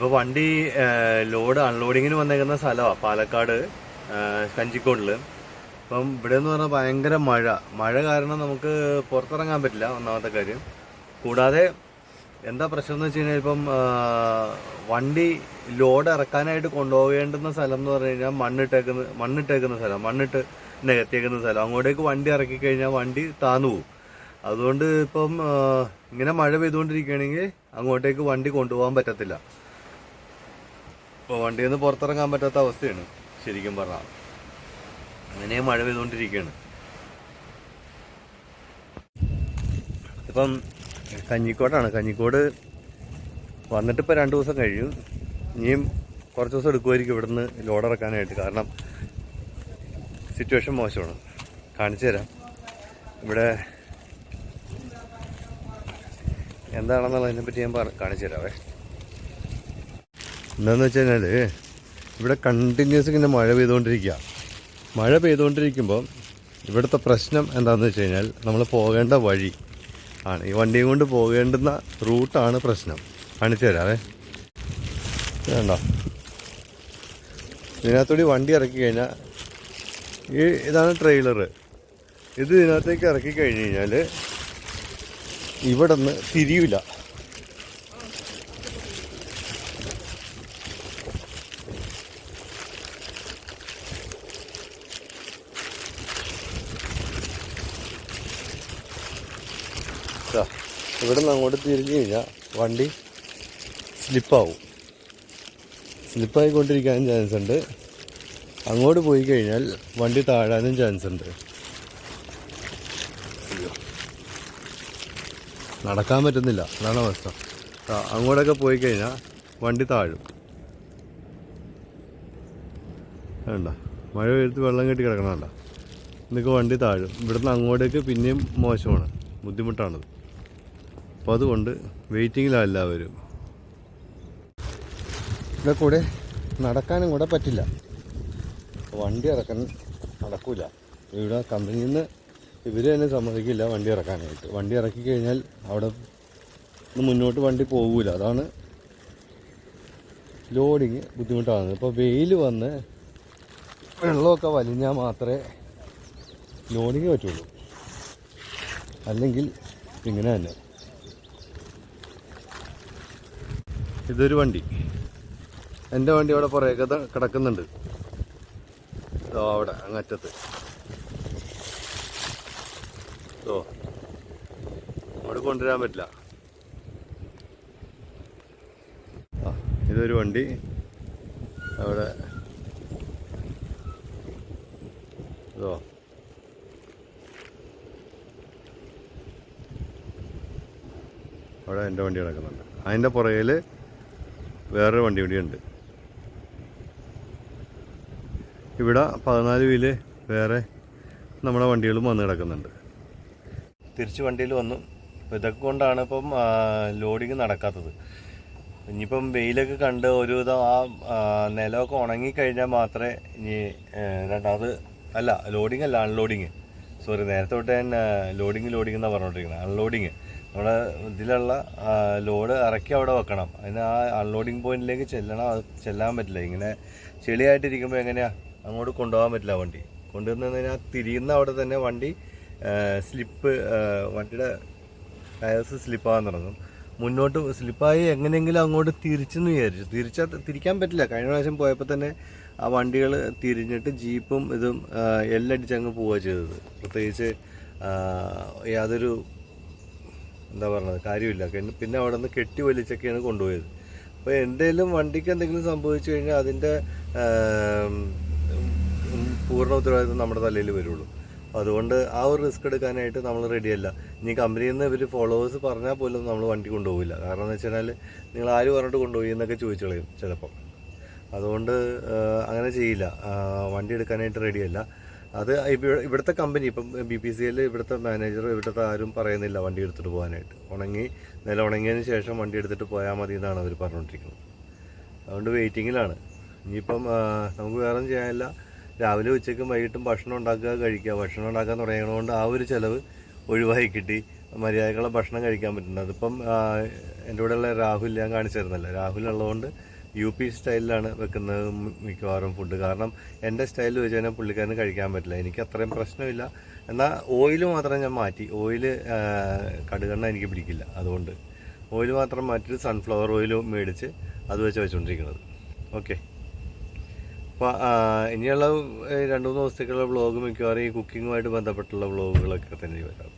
ഇപ്പോൾ വണ്ടി ലോഡ് അൺലോഡിങ്ങിന് വന്നേക്കുന്ന സ്ഥലമാണ് പാലക്കാട് കഞ്ചിക്കോടിൽ. അപ്പം ഇവിടെ എന്ന് പറഞ്ഞാൽ ഭയങ്കര മഴ. മഴ കാരണം നമുക്ക് പുറത്തിറങ്ങാൻ പറ്റില്ല ഒന്നാമത്തെ കാര്യം. കൂടാതെ എന്താ പ്രശ്നം എന്ന് വെച്ച് കഴിഞ്ഞാൽ ഇപ്പം വണ്ടി ലോഡ് ഇറക്കാനായിട്ട് കൊണ്ടുപോകേണ്ടുന്ന സ്ഥലം എന്ന് പറഞ്ഞു കഴിഞ്ഞാൽ മണ്ണിട്ടേക്കുന്ന മണ്ണിട്ടേക്കുന്ന സ്ഥലം മണ്ണിട്ട് നികത്തിയേക്കുന്ന സ്ഥലം. അങ്ങോട്ടേക്ക് വണ്ടി ഇറക്കി കഴിഞ്ഞാൽ വണ്ടി താന്നു പോകും അതുകൊണ്ട് ഇപ്പം ഇങ്ങനെ മഴ പെയ്തുകൊണ്ടിരിക്കുകയാണെങ്കിൽ അങ്ങോട്ടേക്ക് വണ്ടി കൊണ്ടുപോകാൻ പറ്റത്തില്ല. ഇപ്പോൾ വണ്ടിയിൽ നിന്ന് പുറത്തിറങ്ങാൻ പറ്റാത്ത അവസ്ഥയാണ് ശരിക്കും പറഞ്ഞാൽ. അങ്ങനെ മഴ പെയ്തുകൊണ്ടിരിക്കുകയാണ്. ഇപ്പം കഞ്ഞിക്കോടാണ് കഞ്ഞിക്കോട് വന്നിട്ട് ഇപ്പോൾ രണ്ട് ദിവസം കഴിയും ഇനിയും കുറച്ച് ദിവസം എടുക്കുമായിരിക്കും ഇവിടുന്ന് ലോഡ് ഇറക്കാനായിട്ട്. കാരണം സിറ്റുവേഷൻ മോശമാണ്. കാണിച്ചു തരാം. ഇവിടെ എന്താണെന്നുള്ളതിനെ പറ്റി ഞാൻ കാണിച്ചു തരാവേ എന്താണെന്ന് വെച്ച് കഴിഞ്ഞാൽ ഇവിടെ കണ്ടിന്യൂസ് ഇങ്ങനെ മഴ പെയ്തുകൊണ്ടിരിക്കുക മഴ പെയ്തുകൊണ്ടിരിക്കുമ്പോൾ ഇവിടുത്തെ പ്രശ്നം എന്താണെന്ന് വെച്ച് കഴിഞ്ഞാൽ നമ്മൾ പോകേണ്ട വഴി ആണ്. ഈ വണ്ടിയും കൊണ്ട് പോകേണ്ടുന്ന റൂട്ടാണ് പ്രശ്നം. കാണിച്ചു തരാവേ. വേണ്ടോ ഇതിനകത്തൂടി വണ്ടി ഇറക്കി കഴിഞ്ഞാൽ ഈ ഇതാണ് ട്രെയിലർ ഇത് ഇതിനകത്തേക്ക് ഇറക്കി കഴിഞ്ഞ് കഴിഞ്ഞാൽ ഇവിടെ നിന്ന് തിരിയില്ല ഇവിടെ നിന്ന് അങ്ങോട്ട് തിരിഞ്ഞു കഴിഞ്ഞാൽ വണ്ടി സ്ലിപ്പാവും. സ്ലിപ്പായിക്കൊണ്ടിരിക്കാനും ചാൻസ് ഉണ്ട് അങ്ങോട്ട് പോയി കഴിഞ്ഞാൽ വണ്ടി താഴാനും ചാൻസ് ഉണ്ട് നടക്കാൻ പറ്റുന്നില്ല. അതാണ് അവസ്ഥ. അങ്ങോട്ടൊക്കെ പോയി കഴിഞ്ഞാൽ വണ്ടി താഴും. വേണ്ട. മഴ പെയ്ത് വെള്ളം കെട്ടി കിടക്കണമല്ല എന്നൊക്കെ വണ്ടി താഴും. ഇവിടുന്ന് അങ്ങോട്ടേക്ക് പിന്നെയും മോശമാണ്. ബുദ്ധിമുട്ടാണത്. അപ്പോൾ അതുകൊണ്ട് വെയിറ്റിങ്ങിലാണ് എല്ലാവരും. ഇവിടെ കൂടെ നടക്കാനും കൂടെ പറ്റില്ല. വണ്ടി ഇറക്കാൻ നടക്കൂല. ഇവിടെ കമ്പനിയിൽ നിന്ന് ഇവർ തന്നെ സമ്മതിക്കില്ല വണ്ടി ഇറക്കാനായിട്ട്. വണ്ടി ഇറക്കി കഴിഞ്ഞാൽ അവിടെ മുന്നോട്ട് വണ്ടി പോകൂല അതാണ് ലോഡിങ് ബുദ്ധിമുട്ടാണ് ഇപ്പോൾ വെയിൽ വന്ന് വെള്ളമൊക്കെ വലിഞ്ഞാൽ മാത്രമേ ലോഡിങ് പറ്റുള്ളൂ. അല്ലെങ്കിൽ ഇങ്ങനെ തന്നെ. ഇതൊരു വണ്ടി. എന്റെ വണ്ടി അവിടെ പുറകെ കിടക്കുന്നുണ്ട്. ഓ അവിടെ അങ്ങറ്റത്ത്. ഓ അവിടെ കൊണ്ടുവരാൻ പറ്റില്ല. ഇതൊരു വണ്ടി. അവിടെ. ഇതോ അവിടെ എന്റെ വണ്ടി കിടക്കുന്നുണ്ട്. അതിന്റെ പുറകിൽ വേറൊരു വണ്ടി കൂടി ഉണ്ട്. ഇവിടെ പതിനാല് വീൽ വേറെ നമ്മുടെ വണ്ടികളും വന്ന് കിടക്കുന്നുണ്ട്. തിരിച്ച് വണ്ടിയിൽ വന്നു. അപ്പോൾ ഇതൊക്കെ കൊണ്ടാണ് ഇപ്പം ലോഡിങ് നടക്കാത്തത്. ഇനിയിപ്പം വെയിലൊക്കെ കണ്ട് ഒരുവിധം ആ, നിലമൊക്കെ ഉണങ്ങിക്കഴിഞ്ഞാൽ മാത്രമേ ഇനി രണ്ടാമത് അല്ല ലോഡിങ് അല്ല അൺലോഡിങ് സോറി നേരത്തെ തൊട്ട് ഞാൻ ലോഡിങ് ലോഡിങ് എന്നാണ് പറഞ്ഞുകൊണ്ടിരിക്കുന്നത് അൺലോഡിങ് നമ്മുടെ ഇതിലുള്ള ലോഡ് ഇറക്കി അവിടെ വെക്കണം. അതിന് ആ അൺലോഡിങ് പോയിന്റിലേക്ക് ചെല്ലണം. അത് ചെല്ലാൻ പറ്റില്ല. ഇങ്ങനെ ചെളിയായിട്ടിരിക്കുമ്പോൾ എങ്ങനെയാ? അങ്ങോട്ട് കൊണ്ടുപോകാൻ പറ്റില്ല വണ്ടി. കൊണ്ടുവന്നു കഴിഞ്ഞാൽ തിരിയുന്ന അവിടെ തന്നെ വണ്ടി സ്ലിപ്പ് വണ്ടിയുടെ ടയർസ് സ്ലിപ്പാകാൻ തുടങ്ങും. മുന്നോട്ട് സ്ലിപ്പായി എങ്ങനെയെങ്കിലും അങ്ങോട്ട് തിരിച്ചെന്ന് വിചാരിച്ചു. തിരിച്ചാൽ തിരിക്കാൻ പറ്റില്ല. കഴിഞ്ഞ പ്രാവശ്യം പോയപ്പോൾ തന്നെ ആ വണ്ടികൾ തിരിഞ്ഞിട്ട് ജീപ്പും ഇതും എല്ലടിച്ചങ്ങ് പോവുക ചെയ്തത്. പ്രത്യേകിച്ച് യാതൊരു എന്താ പറയുന്നത് കാര്യമില്ല. പിന്നെ- അവിടെ നിന്ന് കെട്ടി വലിച്ചൊക്കെയാണ് കൊണ്ടുപോയത്. അപ്പോൾ എന്തെങ്കിലും വണ്ടിക്ക് എന്തെങ്കിലും സംഭവിച്ചു കഴിഞ്ഞാൽ അതിന്റെ പൂർണ ഉത്തരവാദിത്വം നമ്മുടെ തലയിൽ വരുള്ളൂ. അതുകൊണ്ട് ആ ഒരു റിസ്ക് എടുക്കാനായിട്ട് നമ്മൾ റെഡിയല്ല. ഇനി കമ്പനിയിൽ നിന്ന് ഇവർ ഫോളോവേഴ്സ് പറഞ്ഞാൽ പോലും നമ്മൾ വണ്ടി കൊണ്ടുപോകില്ല. കാരണം എന്ന് വെച്ച് കഴിഞ്ഞാൽ നിങ്ങൾ ആര് പറഞ്ഞിട്ട് കൊണ്ടുപോയി എന്നൊക്കെ ചോദിച്ചു കളയും ചിലപ്പം. അതുകൊണ്ട് അങ്ങനെ ചെയ്യില്ല. വണ്ടി എടുക്കാനായിട്ട് റെഡിയല്ല. അത് ഇവ- ഇവിടുത്തെ കമ്പനി ഇപ്പം ബി പി സി എൽ ഇവിടുത്തെ മാനേജർ ഇവിടുത്തെ ആരും പറയുന്നില്ല വണ്ടി എടുത്തിട്ട് പോകാനായിട്ട്. ഉണങ്ങി നില ഉണങ്ങിയതിന് ശേഷം വണ്ടി എടുത്തിട്ട് പോയാൽ മതി എന്നാണ് അവർ പറഞ്ഞുകൊണ്ടിരിക്കുന്നത് അതുകൊണ്ട് വെയിറ്റിങ്ങിലാണ് ഇനിയിപ്പം നമുക്ക് വേറെ ചെയ്യാനില്ല. രാവിലെ ഉച്ചയ്ക്കും വൈകിട്ടും ഭക്ഷണം ഉണ്ടാക്കുക കഴിക്കുക. ഭക്ഷണം ഉണ്ടാക്കാൻ തുടങ്ങിയതുകൊണ്ട് ആ ഒരു ചിലവ് ഒഴിവായി കിട്ടി. മര്യാദക്കുള്ള ഭക്ഷണം കഴിക്കാൻ പറ്റുന്നത് അതിപ്പം എന്റെ കൂടെയുള്ള രാഹുൽ ഞാൻ കാണിച്ചു തരുന്നില്ല രാഹുൽ ഉള്ളതുകൊണ്ട് യു പി സ്റ്റൈലിലാണ് വെക്കുന്നത് മിക്കവാറും ഫുഡ് കാരണം എന്റെ സ്റ്റൈലിൽ വെച്ച് കഴിഞ്ഞാൽ പുള്ളിക്കാരന് കഴിക്കാൻ പറ്റില്ല. എനിക്ക് അത്രയും പ്രശ്നമില്ല. എന്നാൽ ഓയിൽ മാത്രം ഞാൻ മാറ്റി. ഓയിൽ കടുകെണ്ണ എനിക്ക് പിടിക്കില്ല. അതുകൊണ്ട് ഓയിൽ മാത്രം മാറ്റിയിട്ട് സൺഫ്ലവർ ഓയിൽ മേടിച്ച് അത് വെച്ച് വെച്ചുകൊണ്ടിരിക്കുന്നത് ഓക്കെ അപ്പോൾ ഇനിയുള്ള രണ്ട് മൂന്ന് ദിവസത്തേക്കുള്ള വ്ളോഗ് മിക്കവാറും ഈ കുക്കിങ്ങുമായിട്ട് ബന്ധപ്പെട്ടുള്ള വ്ളോഗുകളൊക്കെ തന്നെ വരാം